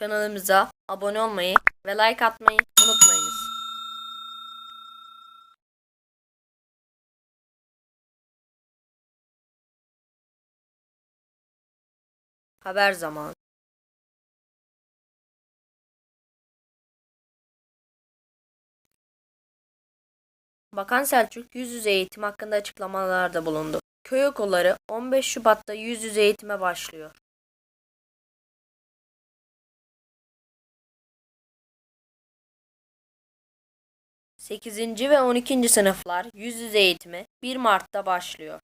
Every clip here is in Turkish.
Kanalımıza abone olmayı ve like atmayı unutmayınız. Haber zamanı. Bakan Selçuk yüz yüze eğitim hakkında açıklamalarda bulundu. Köy okulları 15 Şubat'ta yüz yüze eğitime başlıyor. 8. ve 12. sınıflar yüz yüze eğitimi 1 Mart'ta başlıyor.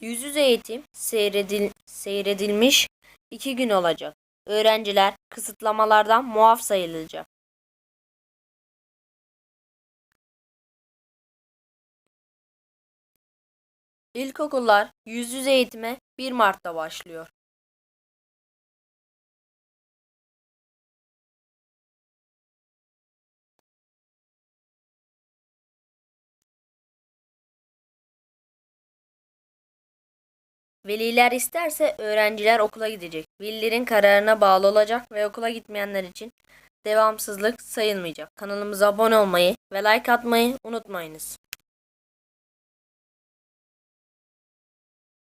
Yüz yüze eğitim seyredil, seyredilmiş iki gün olacak. Öğrenciler kısıtlamalardan muaf sayılacak. İlkokullar yüz yüze eğitime 1 Mart'ta başlıyor. Veliler isterse öğrenciler okula gidecek. Velilerin kararına bağlı olacak ve okula gitmeyenler için devamsızlık sayılmayacak. Kanalımıza abone olmayı ve like atmayı unutmayınız.